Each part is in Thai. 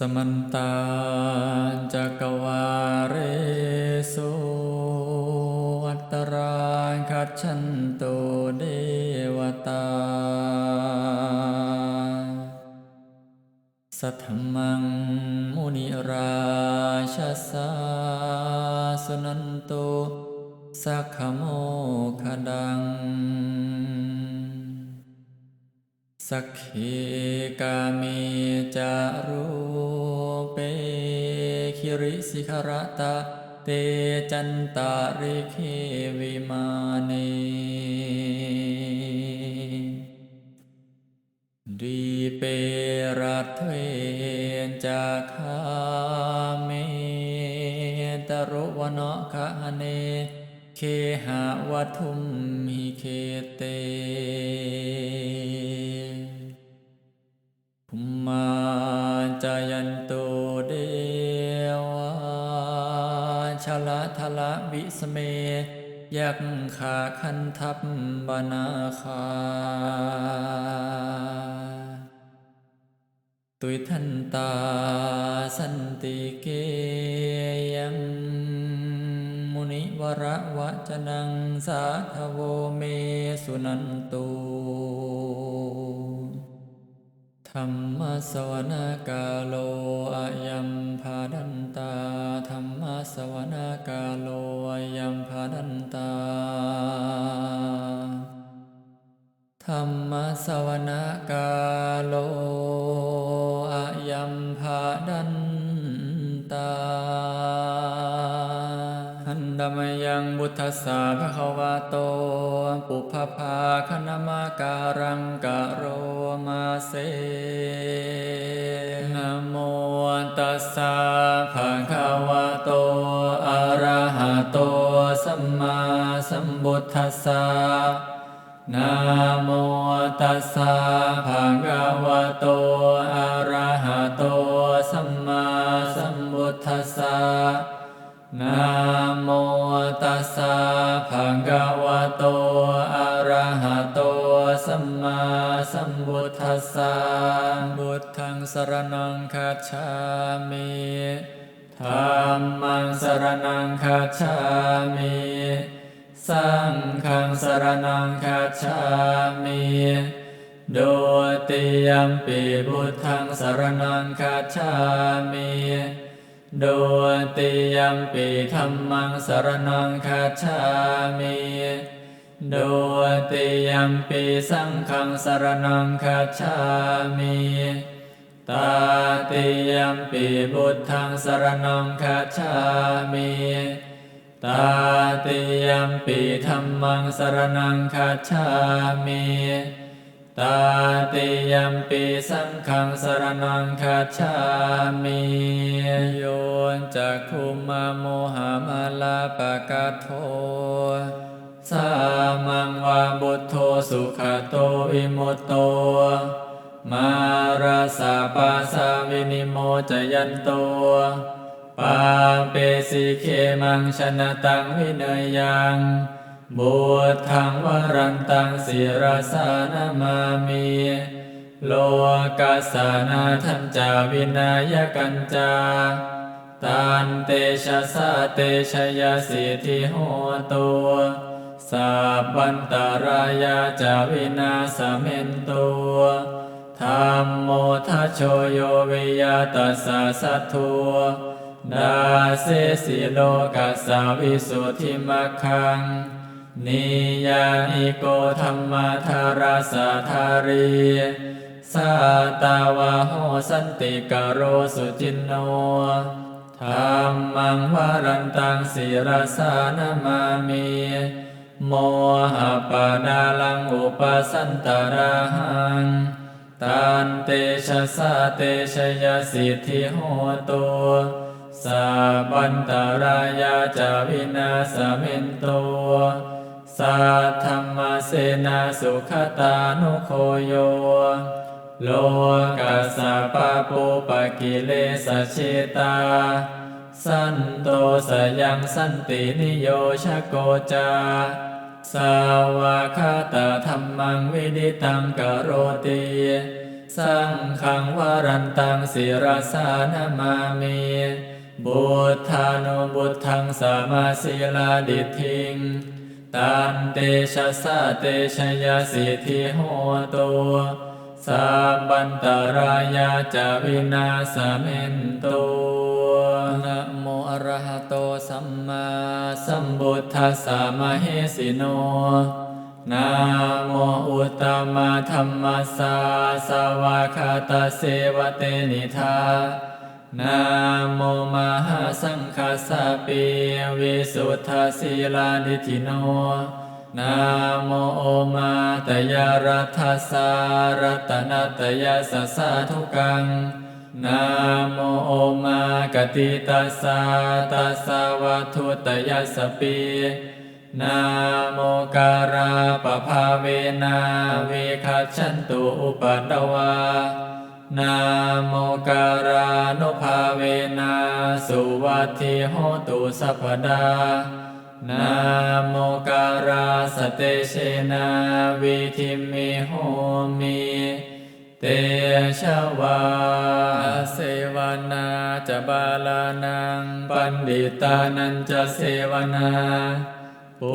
สมันตาจักวาเรสุอัตตราคัจฉันโตเดวตา สัทธมังมุนิราชาสาสุนันโตสักขโมคดังสักขีกามีจารูิริสิขระตะเตจันตาริเควิมาเนดีเปรัตเทนจาคาเมตรุวนคะเน เคหะวัทุมหิเคเต ละทละวิสเม ยักขาคันทัพบนาคา ตุยทันตาสันติเกยังมุนิวระวะจนังสาทโวเมสุนันตุ รรมสวนากาโลอายัมพาดันตาธรรมสวนากาโลอายัมพาดันตาธรรมสวนากาโล มยังบุทธสาภะควะโต ปุพพภาคณมาการังกะโรมาเซนโมตัสสะภะคะวะโต อะระหะโต สัมมาสัมพุทธัสสะนะโมตัสสะภะคะวะโต อะระหะโต สัมมาสัมพุทธัสสะนะโม สรณังคัจฉามิธัมมังสรณังคัจฉามิสังฆังสรณังคัจฉามิโดติยัมปิพุทธังสรณังคัจฉามิโดติยัมปิธัมมังสรณังคัจฉามิโดติยัมปิสังฆังสรณังคัจฉามิ ตาติยัมปิพุทธังสรณังคัจฉามิตาติยัมปิธัมมังสรณังคัจฉามิตาติยัมปิสังฆังสรณังคัจฉามิโยนจักขุมาโมหามาลาปกะโทสามังวาบุตโทสุขโตวิมุตโต มาราสาปาสาวินิโมจยันโตปาเปสิเคมังชนะตังวิเนยยังบุตทังวรันตังศิรสานามามิโลกาสานาทันจาวินายกันจาตันเตชะสะเตชยาสิทธิโหตุสัพพันตรายาจาวินาสเมนตุ ธรรมโมทัชโชโยวิยาตัสสะสัทธัวดาเสสิโลกัสสาวิสุทธิมัคคัง นิยานิโกธรรมธาราสาธารีสาตาวาโหสันติกโรสุจินโนธรรมังวารันตังศิรสานามามิโมหปาดาลังอุปสันตราหัง ตันเตชะสะเตชะยาสิทธิโหตุสาบันตรายาจาวินาสเมนโตสัทธรรมเสนาสุขตานุโคโย โลกัสสะปะปุปะกิเลสเชตา สันโตสยังสันตินิโยชโกจา สาวาคาตาธรรมังวิดิตังกโรติสังขังวรันตังศิรสานามามีบุตธานุบุตทังสามาศิลาดิทิงตันเตชะสะเตชยาสิทธิโหตุ สัพพันตรายาจะวินาสเมนตุนะโมอรหะโตสัมมาสัมพุทธัสสะมะเหสิโนนะโมอุตตมะธรรมสสาสวากขาตาเสวะเตนิธานะโมมหาสังฆสสะปิวิสุทธาสีลานิธิโน นะโมโอมาตยารัตสารัตนตยาสสะทุกังนะโมโอมากติตัสสะตัสสะวัตุตยาสปีนะโมการาปภาเวนาเวคัจฉันตุอุปัตวานะโมการานุภาเวนะสุวัติโหตุสัพพดา นะโมการาสเตเชนาวิธิมิโหมิเตชะวาเสวนาจะบาลานังปันดิตานันจะเสวนาปู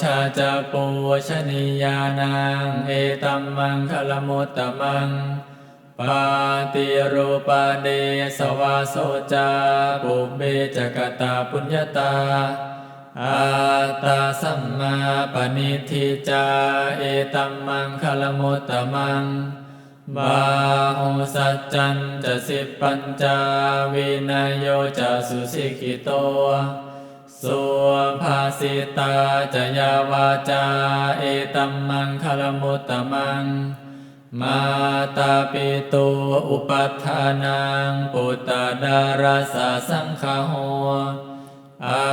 ชาจะปูชนียานังเอตัมมังคลมุตตมังปาติรูปาเดสวาโสจาปุเบจกตาปุญญาตา อาตาสัมมาปณิทิจาเอตัมมังคลมุตตมังบาหุสัจจันจะสิปัญจาวินยโยจะสุสิกิโตสุภาสิตาจะยาวาจาเอตัมมังคลมุตตมัง มาตาปิตุอุปัฏฐานังปุตตาดาราสาสังคโห อา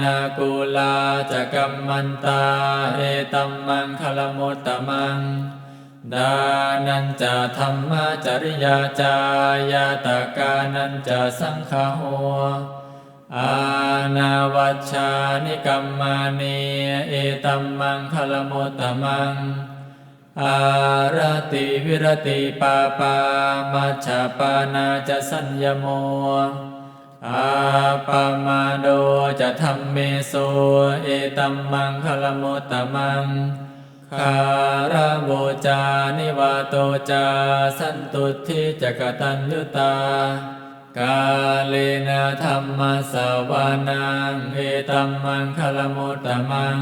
นากุลาจะกัมมันตา เอตัมมังคลมุตตมัง ดานันจะธรรมจริยาจายาตกานันจะสังคโหอานาวัชานิกัมมานีเอตัมมังคลมุตตมัง อารติวิรติปาปามัชฌปานาจะสัญญโม อาปมาโดจะธรรมเมโสเอตัมมังคลมุตตมังคาราโบจานิวาโตจาสันตุทิจกตัญญุตา กาเลนะธรรมสาวานังเอตัมมังคลมุตตมัง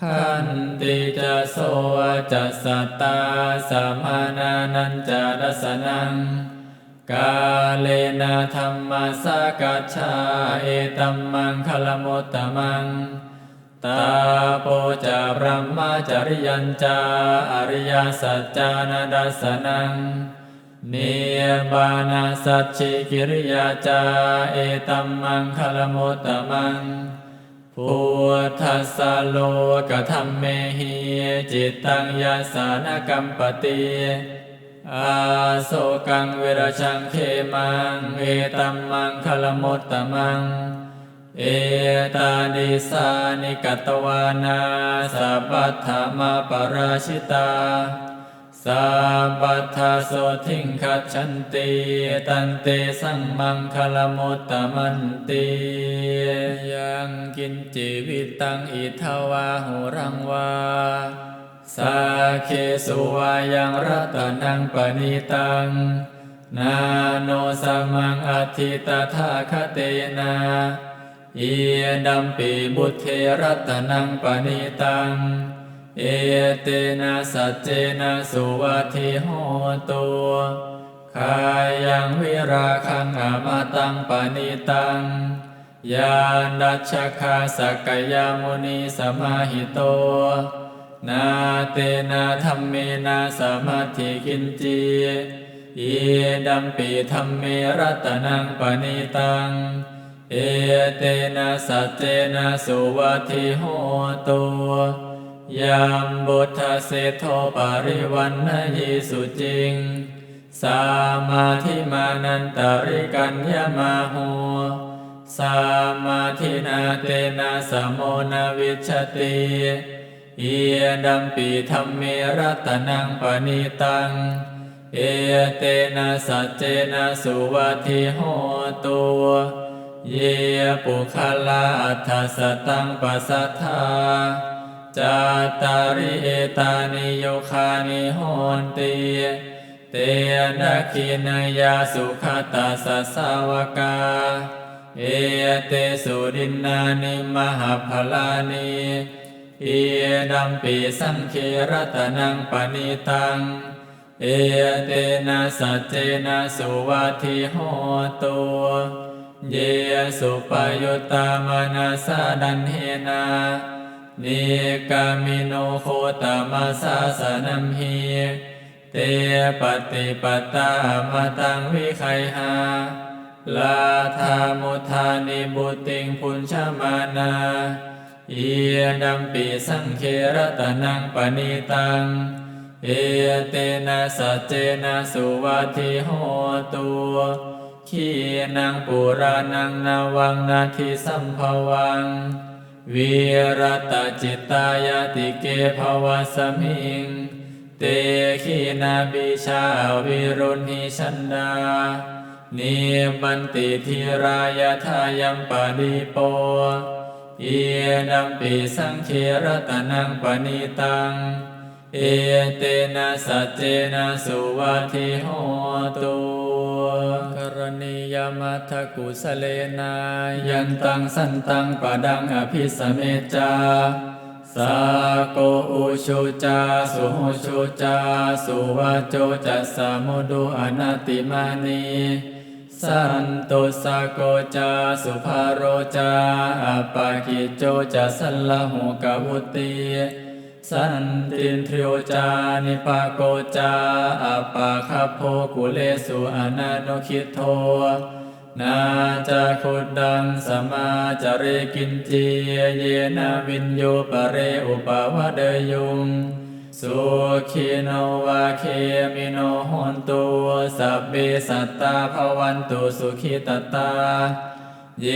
ขันติจะโสจะสัตตาสมานานันจะดัสนัง กาเลนะธรรมสกัจฉาเอตัมมังคลมุตตมัง ตาโปจะพระมจริยัญจาอริยสัจจานาดัสนังเนียบานาสัจฉิกิริยาจาเอตัมมังคลมุตตมังพุทธัสสะโลกธรรมเมหิจิตตังยาสานกัมปติ อาโศกังเวรชังเขมัง เอตัมมังคลมุตตมัง เอตานิสานิกตวานาสัพพัทธมาปราชิตาสัพพัทธาโสทิงคัจฉันติตันเตสังมังคลมุตตมันติยังกินจิวิตังอิทวาหุรังวา สาเคสุวายังรัตนังปณิตัง นาโนสมังอธิตถาคเตนาเอียดัมปีบุตเทรัตนังปณิตัง เอเตนะสัจเจนะสุวัติโหตุขายยังวิราคังอามาตังปณิตังยานัชคาสกยามุนีสมาหิโต นาเตนะธรรมเมนะสมาธิกินจีเอดัมปีธรรมเมรัตนังปณิตัง เอเตนะสัจเจนะสุวัติโหตุยามบุทธเสโทปริวันนยิสุจริง สามาธิมานันตาริกัญญามาโหสามาธินาเตนะสมโมนวิชติ เอียดัมปีธรรมเมรัตนังปณิตัง เอเตนะสัจเจนะสุวัติโหตุเยปุคลาอัฏฐสตังปัสสัทธาจาตาริเอตานิโยคานิโหนติเตนะคินยาสุขตาสสาวกา เอเตสุดินนานิมหาพลานิ เอดัมปีสังเครตนังปณิตัง เอเตนะสัจเจนะสุวัติโหตุเยสุปยุตตามนาสาดันเฮนานิกามิโนโคตมัสสาสนัมหีเตปฏิปตามตังวิไคหาลาธามุทานิบุติงพุญชมานา เอียดัมปีสังเครตนังปณิตัง เอเตนะสัจเจนะสุวัติโหตุขีนังปุรานังนาวังนาทิสัมภวังวิรตจิตตายติเกภวสมิง เตขีนาบิชาวิรุณหิชันดานิบันติทิรายทายัมปะดิโป เอียดัมปีสังเครตนังปณิตัง เอเตนะสัจเจนะสุวัติโหตุกรณียมัทกุสเลนายันตังสันตังปะดังอภิสเมจาสาโกอุชุจาสุหุชุจาสุวัจโจจัสสามุดุอนัตติมานี สันตุสโกจาสุภาโรจาอัปปากิจโจจะสัลลหุกวุติสันตินทริโยจานิปาโกจาอัปปาคาโพกุเลสุอนันโนคิโทนาจาคุดังสมาจาเรกินจีเยนาวินโยปะเรอุปวะเดยุง สุขีโนวาเคมิโนหนตุสัพเบสัตตาภวันตุสุขิตตา เย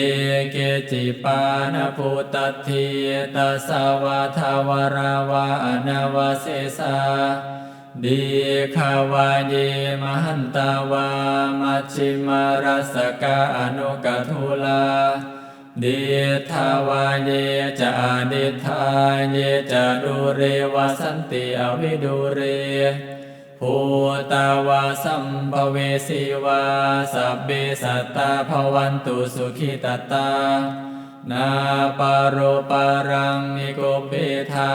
เกจิปานภูตัตถิตัสสวาทาวราวาอนาวาเสสาดีขาวาเยมหันตาวามัชชิมารัสกาอนุกทุลา ดีทาวาเยจะอดิทาเยจะดูเรวสันติอวิดูเรภูตาวาสัมภเวสีวาสัพเบสัตตาภวันตุสุขิตตา นาปารโรปารังนิโกเปธา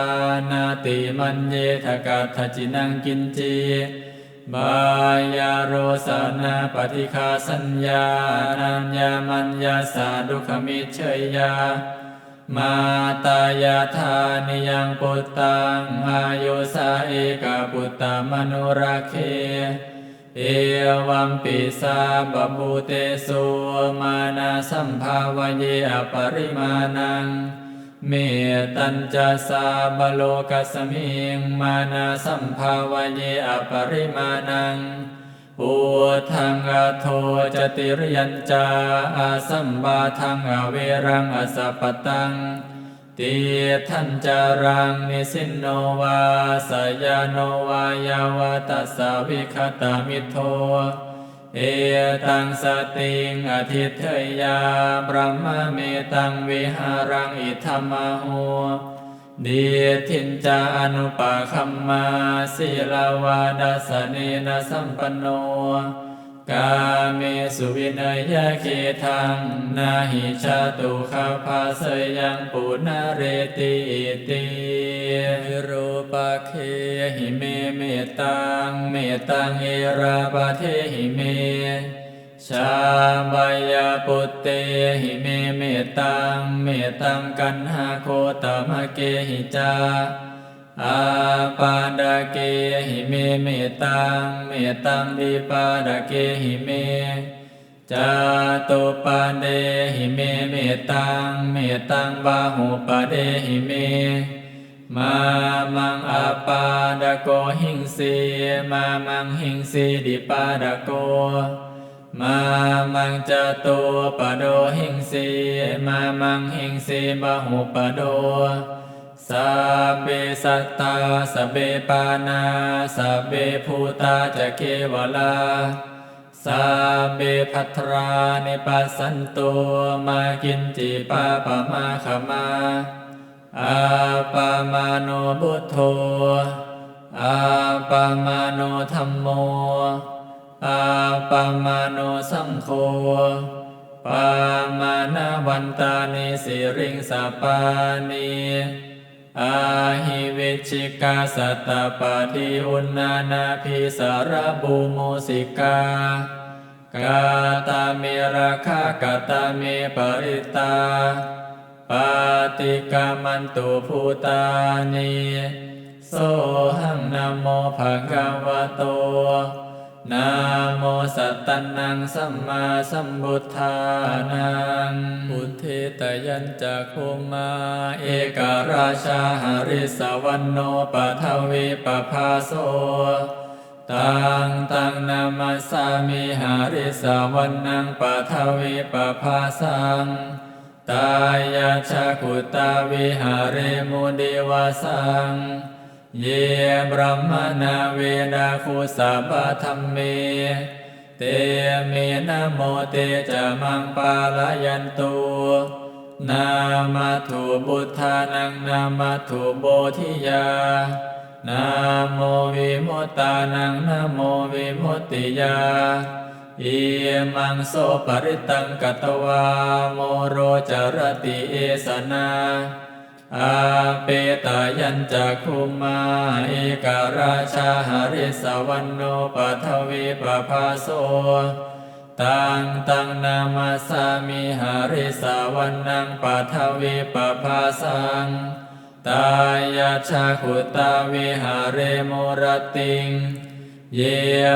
นาติมันเยทกัตถจินังกินจี บายาโรสานาปฏิคาสัญญานัญญามัญญาสาดุขมิเชยยา มาตายาธานิยังปุตตังอายุสาเอกปุตตมนุราเคเอวัมปิสาบบูเตสุมานาสัมภาวเยอปริมาณัง เมตัญจสาบโลกัสมิงมานาสัมภาวเยอปริมาณังปูทังอโทจติรยัญจาอาสัมบาทังอเวรังอสัปตังตีทันจารังนิสินโนวาสยาโนวายาวตัสสาวิคตามิโท เอตังสติงอธิเทยาบรมเมตังวิหารังอิธรรมโหดีทินจาอนุปาคัมมาศิลาวาดัสเนนสัมปโน กาเมสุวินัยยะเคทังนาหิชาตุขาภาเสยยังปุนาเรติอิติรูปะเคหิเมเมตังเมตังเอราปะเทหิเมชาบายาปุตเตหิเมเมตังเมตังกันหาโคตมะเกหิจา อาปาดาเกหิเมเมตังเมตังดิปาดาเกหิเมจาตุปาเดหิเมเมตังเมตังบาหุปาเดหิเม มามังอาปาดาโกหิงสีมามังหิงสีดิปาดาโก มามังจะตุปะโดหิงสีมามังหิงสีบาหุปะโด สัพเพสัตตาสัพเพปานาสัพเพภูตาจะเกวลาสัพเพพัทรานิปัสสันตุมากินจิปาปะมาขมาอาปามาโนบุตโธอาปามาโนธรรมโมอาปามาโนสังโฆปามานาวันตานิสิริงสาปานิ อาหิวิชิกาสัตตปาทิอุณนานาพิสารบูโมสิกากาตาเมราคากาตาเมปริตาปาติกามันตุภูตานิโสหังนโมภะคะวะโต นะโมสัตตนังสัมมาสัมพุทธานังพุทธิตยัญจักขุมาเอกราชาหาริสวรรณโนปะทวีปะภาโสตังตังนามาสามิหาริสวรรนังปะทวีปะภาสังตายาชาคุตาวิหาเรมุดิวาสัง เยบรมนาเวดาคุสาปะธรรมเม เตเมนะโมเตจะมังปาลายันตุนามาถุบุทธานังนามาถุโบธิยา นาโมวิมุตตานังนาโมวิมุตติยาอิมังโสปริตังกตวาโมโรจรติเอสนา อาเปตยัญจักขุมาเอกราชาหริสวรรณโนปทวีปภาโสตังตังนามาสามิหาริสวรรนังปทวีปภาสังตายาชาคุตาวิหาเรโมรติง เย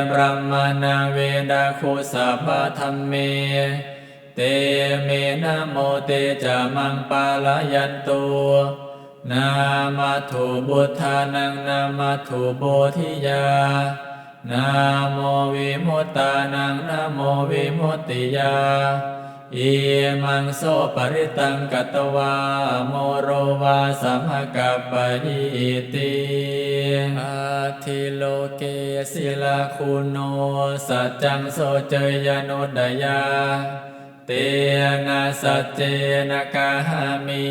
บรมนาเวดาคุสัพพะธรรมเม เตเมนะโมเตจะมังปาลายันตุนามาถุบุทธานังนามาถุโบธิยา นาโมวิมุตตานังนาโมวิมุตติยาอิมังโสปริตังกัตวาโมโรวาสัมภกัปปะยิติอาทิโลเกศิลาคุโนสัจจังโสเจยโนดยา เตนะสัจเจนะกาหามิ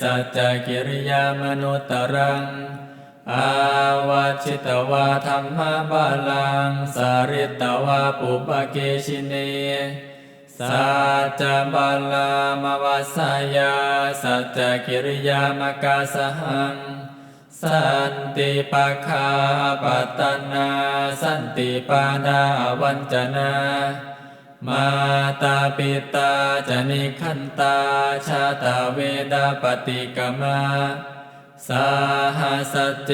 สัจจกิริยามนุตรัง อาวาชิตวาธรรมบาลัง สาริตวาปุปเกชิเนสัจจบาลามวัสยาสัจจกิริยามกาสหัง สันติปะคาปัตนา สันติปาดาวันจนา มาตาปิตาจะนิคันตา ชาตาเวดาปฏิกมาสาหัสเจ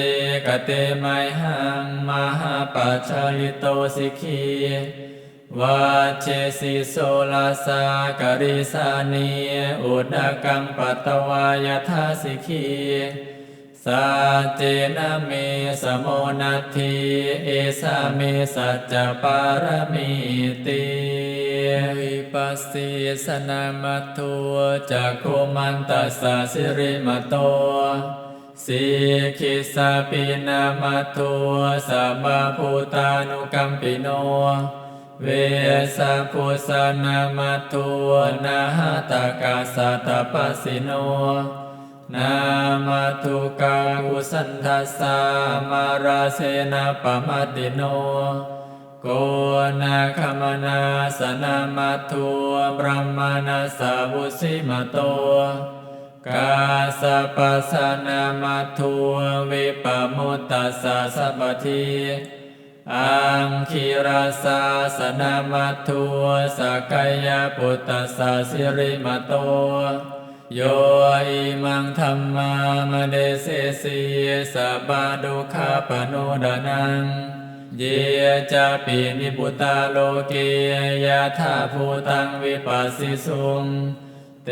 กเตไมหังมหาปัจจลิโตสิกีวาเชสิโสลาสากริสานีอุดกังปัตวายทาสิกี สาเจนะเมสโมนัตถิเอสาเมสัจจปารมิติวิปัสสิสนามัตถุจักขุมันตัสสิริมโตสิกิสาปินามัตถุสัพพพุตานุกัมปิโน เวสาพุสนามัตถุนาหตากาสัตปสิโน นามาตุกากุสันทัสสามาราเสนาปมาติโน โกนาคมนาสนามาตุบรมนาสาวุสิมโตกาสปัสนามาตุวิปมุตตัสสะสัพทีอังคิราสาสนามาตุสกายาปุตตัสสะสิริมโต โยอิมังธรรมามเดเสสีสัพพะดุขาปโนดานัง เยจะปินิพุตาโลเกยะธาภูตังวิปัสสิสุง เต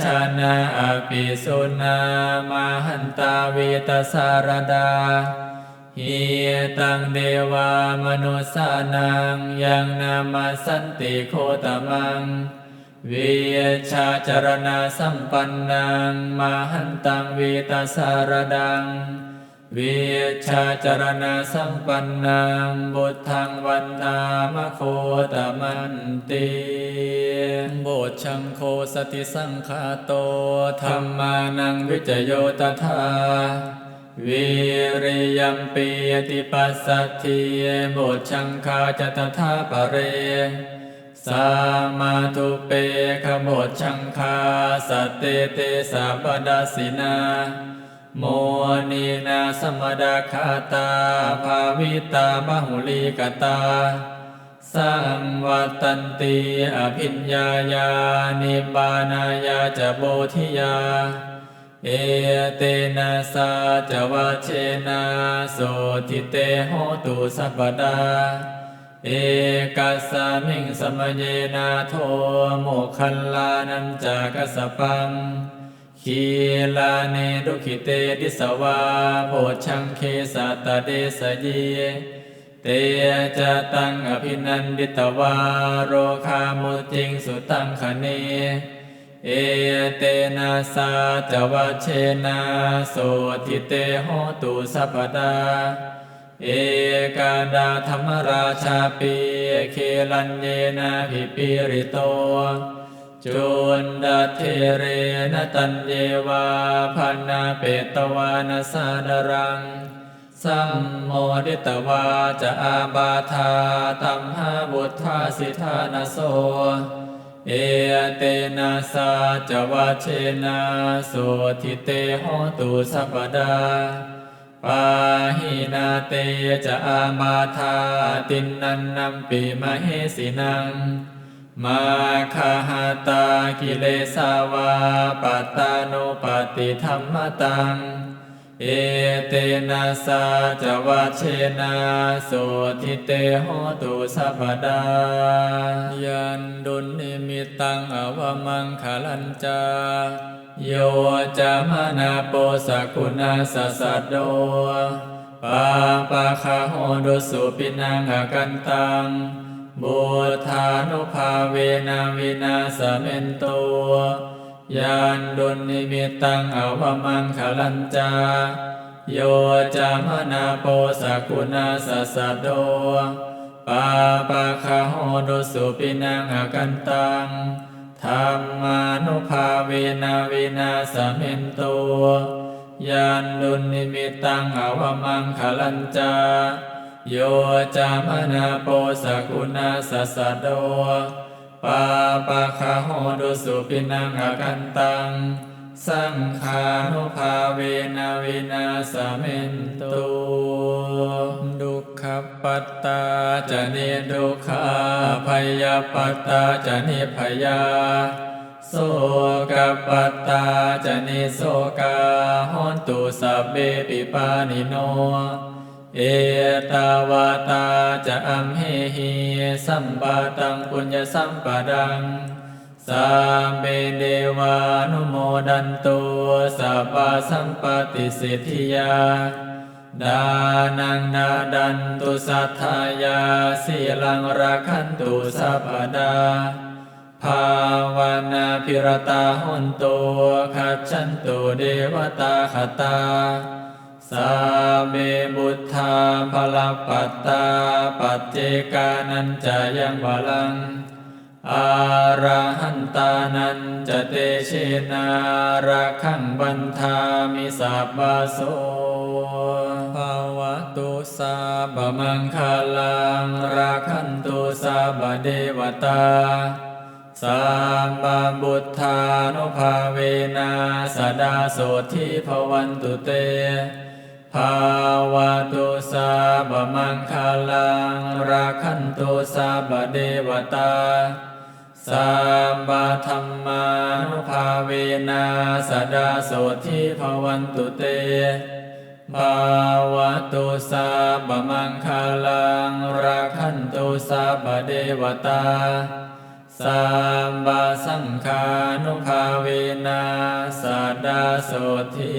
ชะนะอภิสุนามาหันตาวิตสารดาหิตังเดวามนุสสานังยังนามาสันติโคตมัง วิชาจารณาสัมปันนังมหันตังวีตาสารดังวิชาจารณาสัมปันนังบุตทังวันนามโคตมันติโบชังโคสติสังคาโตธรรมานังวิจโยตถาวิริยัมปีติปัสสัทธิโบชังคาจตถาปะเร สามาตุเปขโมชังคาสตเตเตสัพพดาสินาโมนีนาสมดาคาตาภาวิตาบาหุลีกตา สังวัตันติอภิญญาญานิบานายาจะโบธิยา เอเตนะสาจวัชเชนะโสทิเตโหตุสัพพดา เอกัสสามิงสมเยนาโทโมคัลลานันจากสสปังขีลาเนดุขิเตดิสวาโพชังเคสัตเดสยีเตจะตังอภินันดิตวาโรคามุจิงสุตังคเนเอเตนะสาจวัชเชนะโสทิเตโหตุสัพพดา เอกาดาธรรมราชาปีเคลันเยนะพิปิริโตจุนดาเทเรนตันเยวาพันนาเปตวานาสาดรัง สัมโมดิตวาจะอาบาธาตัมหาบุตธาสิทานาโส เอเตนะสาจวัชเชนะโสทิเตหตุสัพพดา ปาหินาเตจะอามาธาตินนันนัมปีมเหสินัง มาคาหาตากิเลสาวาปัตตานุปติธรรมตัง เอเตนะสาจวัชเชนะโสทิเตโหตุสัพดา ยันดุลนิมิตังอวมังคลัญจา โยจามนาโปสกุณาสสัดโดปาปะคาโหดุสุปินังอากันตังบุธานุภาเวนาวินาสเมนโตยานดุลนิมิตังอวมังคลัญจา โยจามนาโปสกุณาสสัดโดปาปะคาโหดุสุปินังอากันตัง ธรรมานุภาเวนาวินาสเมนโตยานลุนิมิตังอวมังคลัญจาโยจามนาโปสกุณาสสะโดปาปะคาโหดุสุปินังอกันตัง สังขานุภาเวนวินาสเมนโตดุขปัตตาจะนิดุขาพยาปัตตาจะนิพยาโสกปัตตาจะนิโสกาหอนตุสัพเบปิปานิโน เอตาวาตาจะอัมเหหิสัมปาตังปุญญสัมปดัง สาเบเดวานุโมดันตุสัพพสัมปติสิทธิยาดานังนาดันตุสัทธายาสีลังรักขันตุสัพดา ภาวนาพิรตาหุนตุขัจฉันตุเดวตาคตาสาเบบุทธาภลปัตตา ปัจเจกานันจะยังวลัง อาระหันตานันจะเตเชนารักขังบันทามิสัพพะโสภาวะตุสาบมังคลังรักขันตุสาบเดวตาสามบาบุทธานุภาเวนาสดาโสทิภวันตุเตภาวะตุสาบมังคลังราคันตุสาบเดวตา สามบาธรรมานุภาเวนาสดาโสทิภวันตุเตภาวะตุสาบมังคาลังราคันตุสาบเดวตาสามบาสังคานุภาเวนัสดาโสที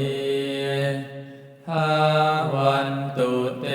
ภาวันตุเต